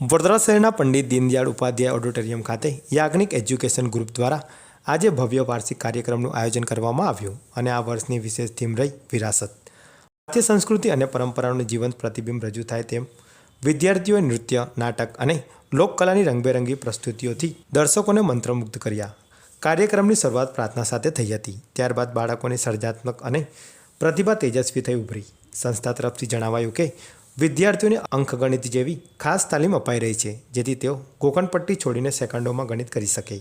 વડોદરા શહેરના પંડિત દીનદયાળ ઉપાધ્યાય ઓડિટોરિયમ ખાતે Yagnik education group દ્વારા આજે ભવ્ય વાર્ષિક કાર્યક્રમનું આયોજન કરવામાં આવ્યું અને આ વર્ષની વિશેષ થીમ રહી વિરાસત. ભારતીય સંસ્કૃતિ અને પરંપરાનું જીવંત પ્રતિબિંબ રજૂ થાય તેમ વિદ્યાર્થીઓએ નૃત્ય, નાટક અને લોકકલાની રંગબેરંગી પ્રસ્તુતિઓથી દર્શકોને મંત્રમુગ્ધ કર્યા. કાર્યક્રમની શરૂઆત પ્રાર્થના સાથે થઈ હતી. ત્યારબાદ બાળકોની સર્જનાત્મક અને પ્રતિભા તેજસ્વી થઈ ઉભરી. સંસ્થા તરફથી જણાવાયું કે વિદ્યાર્થીઓને અંકગણિત જેવી ખાસ તાલીમ અપાઈ રહી છે, જેથી તેઓ કોકણપટ્ટી છોડીને સેકન્ડોમાં ગણિત કરી શકે.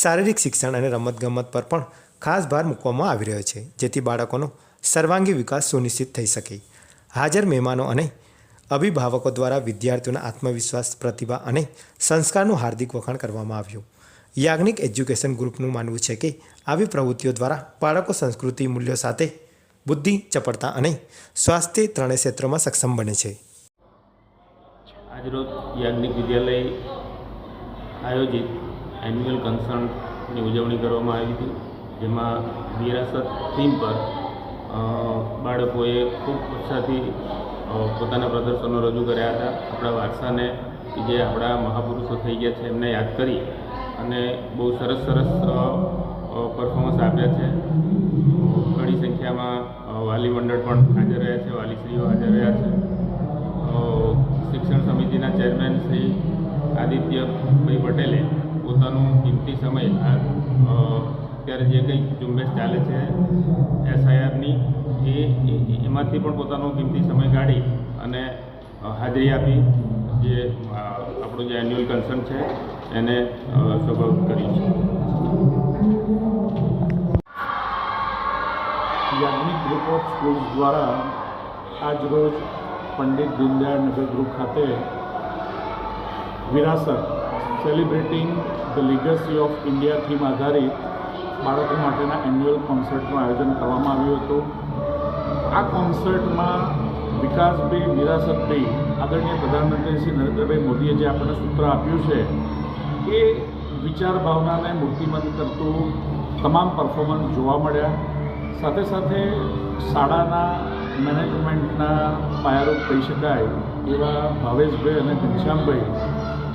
શારીરિક શિક્ષણ અને રમતગમત પર પણ ખાસ ભાર મૂકવામાં આવી રહ્યો છે, જેથી બાળકોનો સર્વાંગી વિકાસ સુનિશ્ચિત થઈ શકે. હાજર મહેમાનો અને અભિભાવકો દ્વારા વિદ્યાર્થીઓના આત્મવિશ્વાસ, પ્રતિભા અને સંસ્કારનું હાર્દિક વખાણ કરવામાં આવ્યું. યાજ્ઞિક એજ્યુકેશન ગ્રુપનું માનવું છે કે, આવી પ્રવૃત્તિઓ દ્વારા બાળકો સંસ્કૃતિ મૂલ્યો સાથે બુદ્ધિ ચપળતા અને સ્વાસ્થ્ય ત્રણેય ક્ષેત્રોમાં સક્ષમ બને છે. આજરોજ યાજ્ઞિક વિદ્યાલય આયોજિત એન્યુઅલ કન્સર્ટની ઉજવણી કરવામાં આવી હતી, જેમાં વિરાસત થીમ પર બાળકોએ ખૂબ ઉત્સાહથી પોતાના પ્રદર્શનો રજૂ કર્યા હતા. આપણા વારસાને જે આપણા મહાપુરુષો થઈ ગયા છે એમને યાદ કરી અને બહુ સરસ સરસ પરફોર્મન્સ આપ્યા છે. ઘણી સંખ્યામાં વાલી મંડળ પણ હાજર રહ્યા છે, વાલીશ્રીઓ હાજર રહ્યા છે. શિક્ષણ સમિતિના ચેરમેન શ્રી આદિત્યભાઈ પટેલે પોતાનું કિંમતી સમય આ અત્યારે જે કંઈ ઝુંબેશ ચાલે છે, એસઆઈઆરની, એ એમાંથી પણ પોતાનો કિંમતી સમય કાઢી અને હાજરી આપી, જે આપણું જે એન્યુઅલ કન્સર્ન છે, એને સ્વભાવિત કર્યું છે. યાજ્ઞિક ગ્રુપ ઓફ સ્કૂલ્સ દ્વારા આજરોજ પંડિત દીનદયાળ નગર ગ્રુપ ખાતે વિરાસત celebrating the legacy of India theme આધારિત બાળકો માટેના એન્યુઅલ કોન્સર્ટનું આયોજન કરવામાં આવ્યું હતું. આ કોન્સર્ટમાં વિકાસભાઈ વિરાસતભાઈ આદરણીય પ્રધાનમંત્રી શ્રી નરેન્દ્રભાઈ મોદીએ જે આપણને સૂત્ર આપ્યું છે, એ વિચાર ભાવનાને મૂર્તિમંત કરતું તમામ પરફોર્મન્સ જોવા મળ્યા. સાથે સાથે શાળાના મેનેજમેન્ટના પાયારૂપ કહી શકાય એવા ભાવેશભાઈ અને ઘનશ્યામભાઈ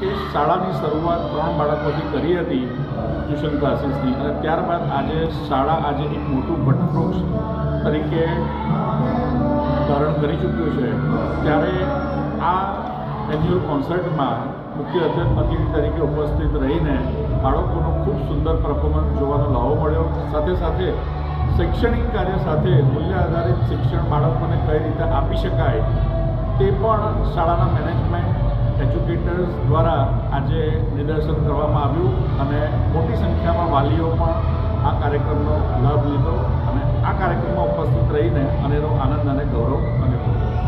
એ શાળાની શરૂઆત ત્રણ બાળકોથી કરી હતી ટ્યુશન ક્લાસીસની અને ત્યારબાદ આજે શાળા આજે એક મોટું વટવૃક્ષ તરીકે ધારણ કરી ચૂક્યું છે. ત્યારે આ એન્યુઅલ કોન્સર્ટમાં મુખ્ય અતિથિ તરીકે ઉપસ્થિત રહીને બાળકોનો ખૂબ સુંદર પરફોર્મન્સ જોવાનો લહાવો મળ્યો. સાથે સાથે શૈક્ષણિક કાર્ય સાથે મૂલ્ય આધારિત શિક્ષણ બાળકોને કઈ રીતે આપી શકાય તે પણ શાળાના મેનેજમેન્ટ એજ્યુકેટર્સ દ્વારા આજે નિદર્શન કરવામાં આવ્યું અને મોટી સંખ્યામાં વાલીઓ પણ આ કાર્યક્રમનો લાભ લીધો અને આ કાર્યક્રમમાં ઉપસ્થિત રહીને અનેરો આનંદ અને ગૌરવ અનુભવ્યો